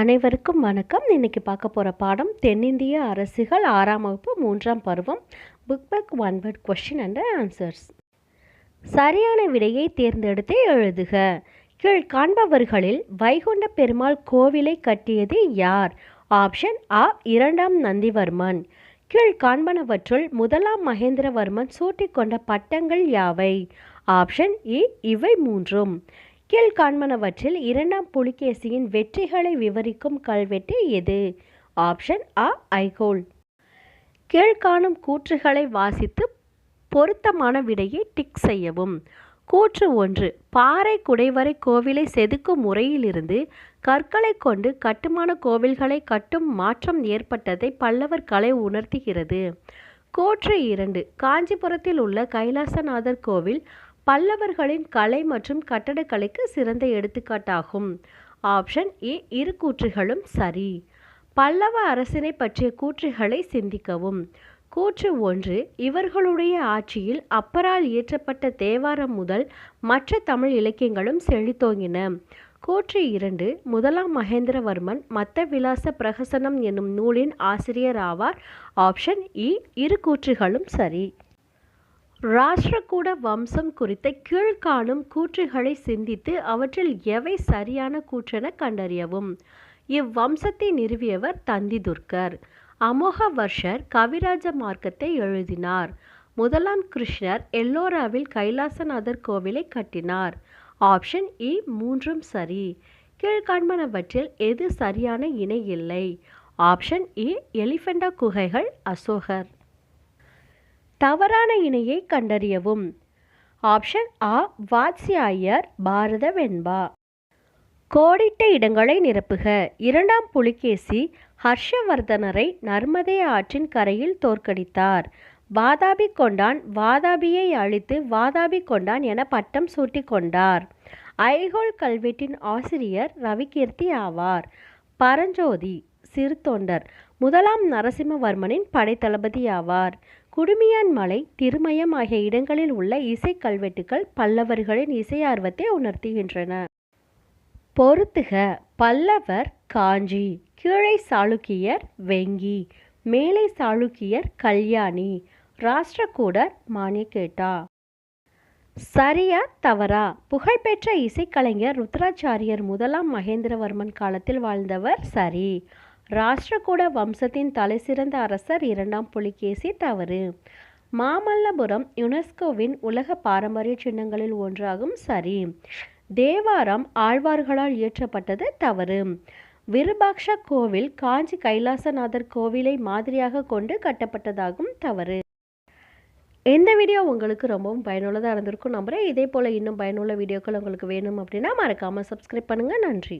அனைவருக்கும் வணக்கம். இன்னைக்கு பார்க்க போகிற பாடம் தென்னிந்திய அரசுகள் ஆறாம் வகுப்பு மூன்றாம் பருவம். Book back one word question and answers சரியான விடையை தேர்ந்தெடுத்து எழுதுக. கீழ் காண்பவர்களில் வைகுண்ட பெருமாள் கோவிலை கட்டியது யார்? ஆப்ஷன் ஆ இரண்டாம் நந்திவர்மன். கீழ் காண்பனவற்றுள் முதலாம் மகேந்திரவர்மன் சூட்டிக்கொண்ட பட்டங்கள் யாவை? ஆப்ஷன் இ e, இவை மூன்றும். கீழ்காண்பனவற்றில் இரண்டாம் புலிகேசியின் வெற்றிகளை விவரிக்கும் கல்வெட்டு எது? ஆப்ஷன் அ ஐகோல். கீழ்காணும் கூற்றுகளை வாசித்து பொருத்தமான விடையை டிக் செய்யவும். கூற்று ஒன்று பாறை குடைவரை கோவிலை செதுக்கும் முறையிலிருந்து கற்களை கொண்டு கட்டுமான கோவில்களை கட்டும் மாற்றம் ஏற்பட்டதை பல்லவர் கலை உணர்த்துகிறது. கூற்று இரண்டு காஞ்சிபுரத்தில் உள்ள கைலாசநாதர் கோவில் பல்லவர்களின் கலை மற்றும் கட்டடக்கலைக்கு சிறந்த எடுத்துக்காட்டாகும். ஆப்ஷன் ஏ இரு கூற்றுகளும் சரி. பல்லவ அரசினை பற்றிய கூற்றுகளை சிந்திக்கவும். கூற்று ஒன்று இவர்களுடைய ஆட்சியில் அப்பரால் இயற்றப்பட்ட தேவாரம் முதல் மற்ற தமிழ் இலக்கியங்களும் செழித்தோங்கின. கூற்று இரண்டு முதலாம் மகேந்திரவர்மன் மத்த விலாச பிரகசனம் என்னும் நூலின் ஆசிரியர் ஆவார். ஆப்ஷன் இ இரு கூற்றுகளும் சரி. ராஷ்டிரகூட வம்சம் குறித்த கீழ்காணும் கூற்றுகளை சிந்தித்து அவற்றில் எவை சரியான கூற்றென கண்டறியவும். இவ்வம்சத்தை நிறுவியவர் தந்திதுர்கர். அமோக வர்ஷர் கவிராஜ மார்க்கத்தை எழுதினார். முதலாம் கிருஷ்ணர் எல்லோராவில் கைலாசநாதர் கோவிலை கட்டினார். ஆப்ஷன் இ மூன்றும் சரி. கீழ்காண்பனவற்றில் எது சரியான இணை இல்லை? ஆப்ஷன் இ எலிஃபெண்டா குகைகள் அசோகர். தவறான இணையை கண்டறியவும். ஆப்ஷன் ஆ வாத்ஸ்யாயர் பாரத வெண்பா கோடிட்ட இடங்களை நிரப்புக. இரண்டாம் புலிகேசி ஹர்ஷவர்தனரை நர்மதே ஆற்றின் கரையில் தோற்கடித்தார். வாதாபி கொண்டான் வாதாபியை அழித்து வாதாபி கொண்டான் என பட்டம் சூட்டி கொண்டார். ஐகோல் கல்வெட்டின் ஆசிரியர் ரவிகீர்த்தி ஆவார். பரஞ்சோதி சிறு தொண்டர் முதலாம் நரசிம்மவர்மனின் படைத்தளபதி ஆவார். குடுமியான் மலை திருமயம் ஆகிய இடங்களில் உள்ள இசை கல்வெட்டுகள் பல்லவர்களின் இசை ஆர்வத்தை உணர்த்துகின்றன. பொறுத்துக பல்லவர் காஞ்சி கீழை சாளுக்கியர் வெங்கி மேலை சாளுக்கியர் கல்யாணி ராஷ்டிரகூடர் மானியக்கேட்டா சரியா தவறா? புகழ்பெற்ற இசைக்கலைஞர் ருத்ராச்சாரியர் முதலாம் மகேந்திரவர்மன் காலத்தில் வாழ்ந்தவர் சரி. ராஷ்டிரகூட வம்சத்தின் தலைசிறந்த அரசர் இரண்டாம் புலிகேசி தவறு. மாமல்லபுரம் யுனெஸ்கோவின் உலக பாரம்பரிய சின்னங்களில் ஒன்றாகும் சரி. தேவாரம் ஆழ்வார்களால் இயற்றப்பட்டது தவறு. விருபாக்ஷ கோவில் காஞ்சி கைலாசநாதர் கோவிலை மாதிரியாக கொண்டு கட்டப்பட்டதாகும் தவறு. இந்த வீடியோ உங்களுக்கு ரொம்பவும் பயனுள்ளதாக இருந்திருக்கும் நம்புகிறேன் இதே போல் இன்னும் பயனுள்ள வீடியோக்கள் உங்களுக்கு வேணும் அப்படின்னா மறக்காமல் சப்ஸ்கிரைப் பண்ணுங்கள் நன்றி.